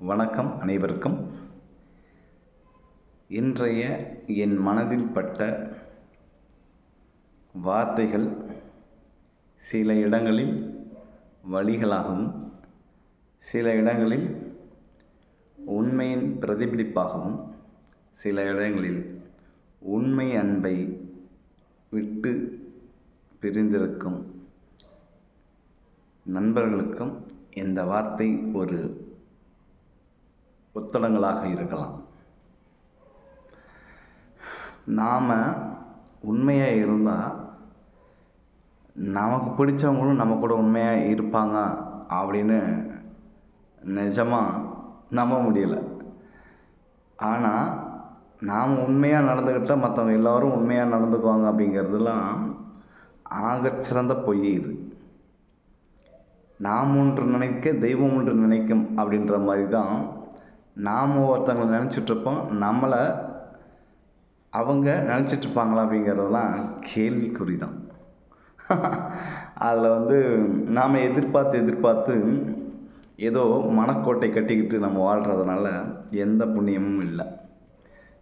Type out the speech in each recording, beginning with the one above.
வணக்கம் அனைவருக்கும். இன்றைய என் மனதில் பட்ட வார்த்தைகள் சில இடங்களில் வழிகளாகவும் சில இடங்களில் உண்மையின் பிரதிபலிப்பாகவும் சில இடங்களில் உண்மை அன்பை விட்டு பிரிந்திருக்கும் நண்பர்களுக்கும் இந்த வார்த்தை ஒரு புத்தகங்களாக இருக்கலாம். நாம் உண்மையாக இருந்தால் நமக்கு பிடிச்சவங்களும் நம்ம கூட உண்மையாக இருப்பாங்க அப்படின்னு நிஜமாக நம்ப முடியலை. ஆனால் நாம் உண்மையாக நடந்துக்கிட்டால் மற்றவங்க எல்லோரும் உண்மையாக நடந்துக்குவாங்க அப்படிங்கிறதுலாம் ஆகச்சிறந்த பொய் இது. நாம் ஒன்று நினைக்க தெய்வம் ஒன்று நினைக்கும் அப்படின்ற மாதிரி தான் நாம் ஒருத்தவங்களை நினச்சிட்ருப்போம் நம்மளை அவங்க நினச்சிட்ருப்பாங்களா அப்படிங்கிறதெல்லாம் கேள்விக்குறி தான் அதில் வந்து நாம் எதிர்பார்த்து எதிர்பார்த்து ஏதோ மனக்கோட்டை கட்டிக்கிட்டு நம்ம வாழ்கிறதுனால எந்த புண்ணியமும் இல்லை.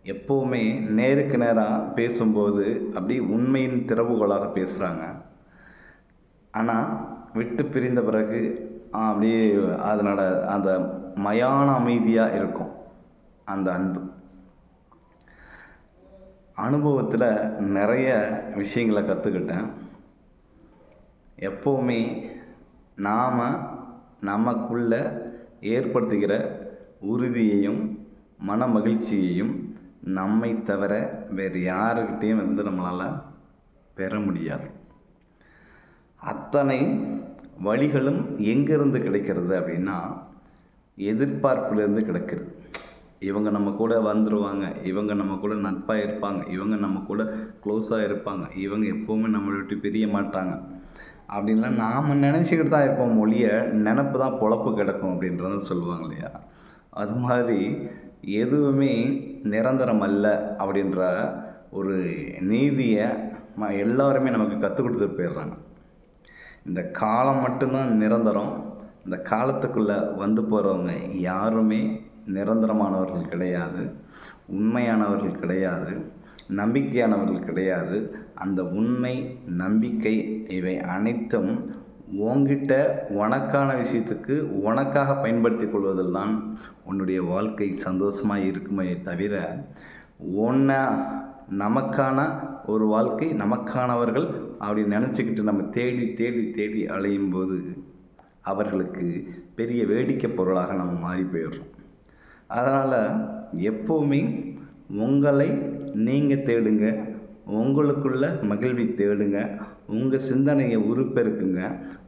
எப்போவுமே நேருக்கு நேராக பேசும்போது அப்படி உண்மையின் திறவுகோலாக பேசுகிறாங்க ஆனால் விட்டு பிரிந்த பிறகு அப்படியே அதனோட அந்த மயான அமைதியாக இருக்கும் அந்த அன்பு. அனுபவத்தில் நிறைய விஷயங்களை கற்றுக்கிட்டேன் எப்போவுமே நாம் நமக்குள்ள ஏற்படுத்துகிற உறுதியையும் மன மகிழ்ச்சியையும் நம்மை தவிர வேறு யாருக்கிட்டேயும் வந்து நம்மளால் பெற முடியாது. அத்தனை வழிகளும் எங்கேருந்து கிடைக்கிறது அப்படின்னா எதிர்பார்ப்புலேருந்து கிடக்குது. இவங்க நம்ம கூட வந்துடுவாங்க இவங்க நம்ம கூட நட்பாக இருப்பாங்க இவங்க நம்ம கூட க்ளோஸாக இருப்பாங்க இவங்க எப்போவுமே நம்மளை விட்டு பிரிய மாட்டாங்க. அப்படின்லாம் நாம் நினச்சிக்கிட்டு தான் இருப்போம் மொழியை நினப்பு தான் பொழப்பு கிடக்கும் அப்படின்றத சொல்லுவாங்க இல்லையா? அது மாதிரி எதுவுமே நிரந்தரம் அல்ல அப்படின்ற ஒரு நீதியை ம எல்லாருமே நமக்கு கற்றுக் கொடுத்துட்டு போயிடுறாங்க. இந்த காலம் மட்டும்தான் நிரந்தரம் இந்த காலத்துக்குள்ளே வந்து போகிறவங்க யாருமே நிரந்தரமானவர்கள் கிடையாது உண்மையானவர்கள் கிடையாது நம்பிக்கையானவர்கள் கிடையாது. அந்த உண்மை நம்பிக்கை இவை அனைத்தும் உங்ககிட்ட உனக்கான விஷயத்துக்கு உனக்காக பயன்படுத்தி கொள்வதில் தான் உன்னுடைய வாழ்க்கை சந்தோஷமாக இருக்குமே தவிர ஒன்றை நமக்கான ஒரு வாழ்க்கை நமக்கானவர்கள் அப்படி நினச்சிக்கிட்டு நம்ம தேடி தேடி தேடி அலையும் போது அவர்களுக்கு பெரிய வேடிக்கை பொருளாக நம்ம மாறி போயிடுறோம். அதனால் எப்போவுமே உங்களை நீங்கள் தேடுங்க உங்களுக்குள்ள மகிழ்வி தேடுங்க உங்கள் சிந்தனையை உருப்பெருக்குங்க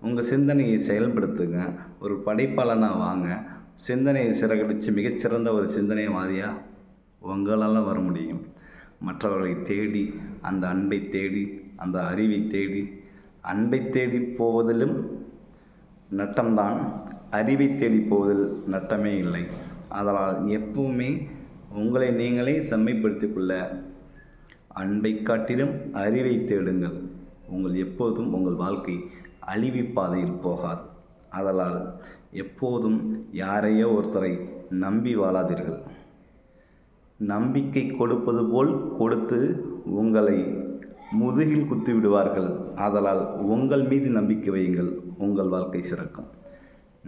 உங்கள் சிந்தனையை செயல்படுத்துங்க ஒரு படைப்பாளனாக வாங்க சிந்தனையை சிறகடித்து மிகச்சிறந்த ஒரு சிந்தனைவாதியாக உங்களால் வர முடியும். மற்றவர்களை தேடி அந்த அன்பை தேடி அந்த அறிவை தேடி அன்பை தேடி போவதிலும் நட்டம்தான் அறிவை தேடி போவதில் நட்டமே இல்லை. அதனால் எப்பவுமே உங்களை நீங்களே செம்மைப்படுத்திக் கொள்ள அன்பை காட்டிலும் அறிவை தேடுங்கள். உங்கள் எப்போதும் உங்கள் வாழ்க்கை அழிவி பாதையில் போகாது. அதனால் எப்போதும் யாரையோ ஒருத்தரை நம்பி வாழாதீர்கள். நம்பிக்கை கொடுப்பது போல் கொடுத்து உங்களை முதுகில் குத்தி விடுவார்கள் ஆதலால் உங்கள் மீது நம்பிக்கை வையுங்கள். உங்கள் வாழ்க்கை சிறக்கும்.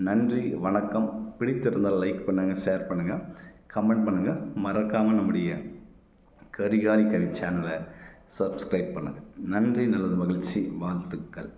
நன்றி வணக்கம். பிடித்திருந்தால் லைக் பண்ணுங்கள் ஷேர் பண்ணுங்கள் கமெண்ட் பண்ணுங்கள் மறக்காமல் நம்முடைய கரிகாலி கவி சேனலை சப்ஸ்கிரைப் பண்ணுங்கள் நன்றி நல்லது மகிழ்ச்சி வாழ்த்துக்கள்.